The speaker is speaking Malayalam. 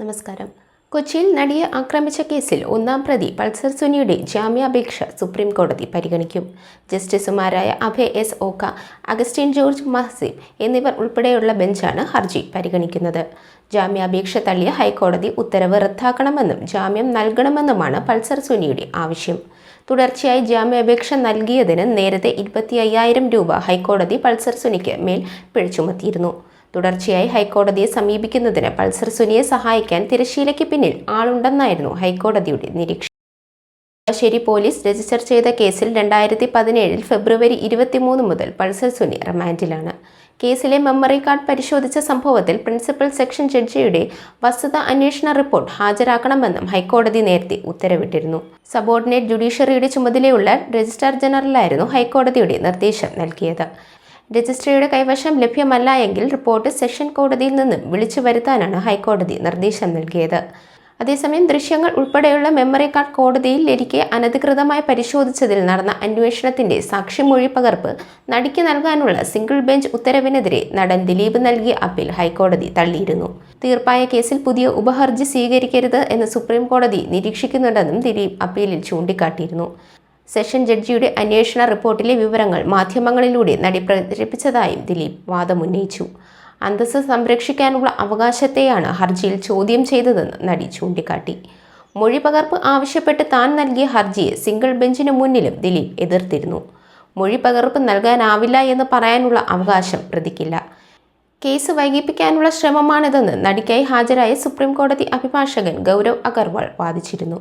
നമസ്കാരം. കൊച്ചിയിൽ നടിയെ ആക്രമിച്ച കേസിൽ ഒന്നാം പ്രതി പൾസർ സുനിയുടെ ജാമ്യാപേക്ഷ സുപ്രീം കോടതി പരിഗണിക്കും. ജസ്റ്റിസുമാരായ Abhay S Oka Augustine George Masih എന്നിവർ ഉൾപ്പെടെയുള്ള ബെഞ്ചാണ് ഹർജി പരിഗണിക്കുന്നത്. ജാമ്യാപേക്ഷ തള്ളിയ ഹൈക്കോടതി ഉത്തരവ് റദ്ദാക്കണമെന്നും ജാമ്യം നൽകണമെന്നുമാണ് പൾസർ സുനിയുടെ ആവശ്യം. തുടർച്ചയായി ജാമ്യാപേക്ഷ നൽകിയതിന് നേരത്തെ ഇരുപത്തി രൂപ ഹൈക്കോടതി പൾസർ സുനിക്ക് മേൽ പിഴ ചുമത്തിയിരുന്നു. തുടർച്ചയായി ഹൈക്കോടതിയെ സമീപിക്കുന്നതിന് പൾസർ സുനിയെ സഹായിക്കാൻ തിരശീലയ്ക്ക് പിന്നിൽ ആളുണ്ടെന്നായിരുന്നു ഹൈക്കോടതിയുടെ നിരീക്ഷണം. ശരി പോലീസ് രജിസ്റ്റർ ചെയ്ത കേസിൽ രണ്ടായിരത്തി പതിനേഴിൽ ഫെബ്രുവരി ഇരുപത്തിമൂന്ന് മുതൽ പൾസർ സുനി റിമാൻഡിലാണ്. കേസിലെ മെമ്മറി കാർഡ് പരിശോധിച്ച സംഭവത്തിൽ പ്രിൻസിപ്പൽ സെക്ഷൻ ജഡ്ജിയുടെ വസ്തുത അന്വേഷണ റിപ്പോർട്ട് ഹാജരാക്കണമെന്നും ഹൈക്കോടതി നേരത്തെ ഉത്തരവിട്ടിരുന്നു. സബോർഡിനേറ്റ് ജുഡീഷ്യറിയുടെ ചുമതലയുള്ള രജിസ്ട്രാർ ജനറലായിരുന്നു ഹൈക്കോടതിയുടെ നിർദ്ദേശം നൽകിയത്. രജിസ്ട്രിയുടെ കൈവശം ലഭ്യമല്ല എങ്കിൽ റിപ്പോർട്ട് സെഷൻ കോടതിയിൽ നിന്നും വിളിച്ചു വരുത്താനാണ് ഹൈക്കോടതി നിർദ്ദേശം നൽകിയത്. അതേസമയം ദൃശ്യങ്ങൾ ഉൾപ്പെടെയുള്ള മെമ്മറി കാർഡ് കോടതിയിൽ ഇരിക്കെ അനധികൃതമായി പരിശോധിച്ചതിൽ നടന്ന അന്വേഷണത്തിന്റെ സാക്ഷിമൊഴി പകർപ്പ് നടിക്ക് നൽകാനുള്ള സിംഗിൾ ബെഞ്ച് ഉത്തരവിനെതിരെ നടൻ ദിലീപ് നൽകിയ അപ്പീൽ ഹൈക്കോടതി തള്ളിയിരുന്നു. തീർപ്പായ കേസിൽ പുതിയ ഉപഹർജി സ്വീകരിക്കരുത് എന്ന് സുപ്രീം കോടതി നിരീക്ഷിക്കുന്നുണ്ടെന്നും ദിലീപ് അപ്പീലിൽ ചൂണ്ടിക്കാട്ടിയിരുന്നു. സെഷൻ ജഡ്ജിയുടെ അന്വേഷണ റിപ്പോർട്ടിലെ വിവരങ്ങൾ മാധ്യമങ്ങളിലൂടെ നടി പ്രചരിപ്പിച്ചതായും ദിലീപ് വാദമുന്നയിച്ചു. അന്തസ്സ് സംരക്ഷിക്കാനുള്ള അവകാശത്തെയാണ് ഹർജിയിൽ ചോദ്യം ചെയ്തതെന്ന് നടി ചൂണ്ടിക്കാട്ടി. മൊഴി പകർപ്പ് ആവശ്യപ്പെട്ട് താൻ നൽകിയ ഹർജിയെ സിംഗിൾ ബെഞ്ചിന് മുന്നിലും ദിലീപ് എതിർത്തിരുന്നു. മൊഴി പകർപ്പ് നൽകാനാവില്ല എന്ന് പറയാനുള്ള അവകാശം പ്രതിക്കില്ല. കേസ് വൈകിപ്പിക്കാനുള്ള ശ്രമമാണിതെന്ന് നടിക്കായി ഹാജരായ സുപ്രീം കോടതി അഭിഭാഷകൻ ഗൗരവ് അഗർവാൾ വാദിച്ചിരുന്നു.